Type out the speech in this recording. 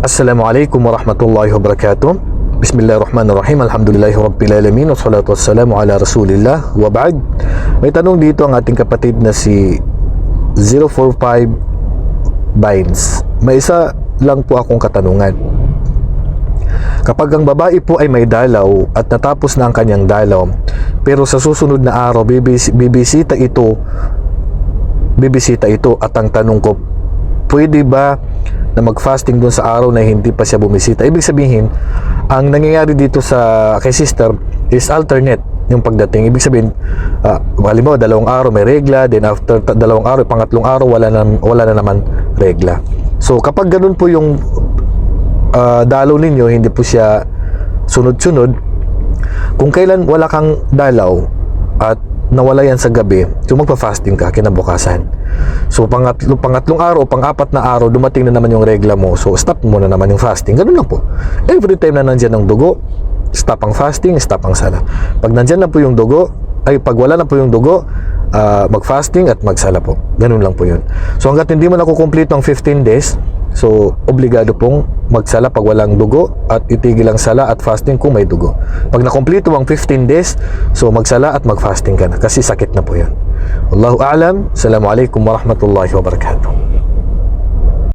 Assalamualaikum warahmatullahi wabarakatuh. Bismillahirrahmanirrahim. Alhamdulillahi rabbil alamin. Wassalatu wassalamu ala Rasulillah. Wa ba'd. May tanong dito ang ating kapatid na si 045 Vines. May isa lang po akong katanungan. Kapag ang babae po ay may dalaw at natapos na ang kanyang dalaw, pero sa susunod na araw bibis, bibisita ito bibisita ito at ang tanong ko, pwede ba na mag-fasting dun sa araw na hindi pa siya bumisita? Ibig sabihin, ang nangyayari dito sa kay sister is alternate yung pagdating. Ibig sabihin, uh, halimbawa dalawang araw may regla, then after dalawang araw, pangatlong araw wala na, wala na naman regla. So kapag ganun po yung uh, dalaw ninyo, hindi po siya sunod-sunod, kung kailan wala kang dalaw at nawala yan sa gabi, so magpa-fasting ka kinabukasan. So pangatlo, pangatlong araw, pang-apat na araw, dumating na naman yung regla mo. So stop mo na naman yung fasting. Ganun lang po. Every time na nandyan ang dugo, stop ang fasting, stop ang sala. Pag nandyan na po yung dugo, ay pag wala na po yung dugo, ah, mag-fasting at magsala po. Ganun lang po yun. So hanggat hindi mo nakukumpleto ang 15 days, so obligado pong magsala pag walang dugo at itigil ang sala at fasting kung may dugo. Pag nakumpleto ang 15 days, so magsala at mag-fasting ka na kasi sakit na po yun. Wallahu a'lam. Assalamualaikum warahmatullahi wabarakatuh.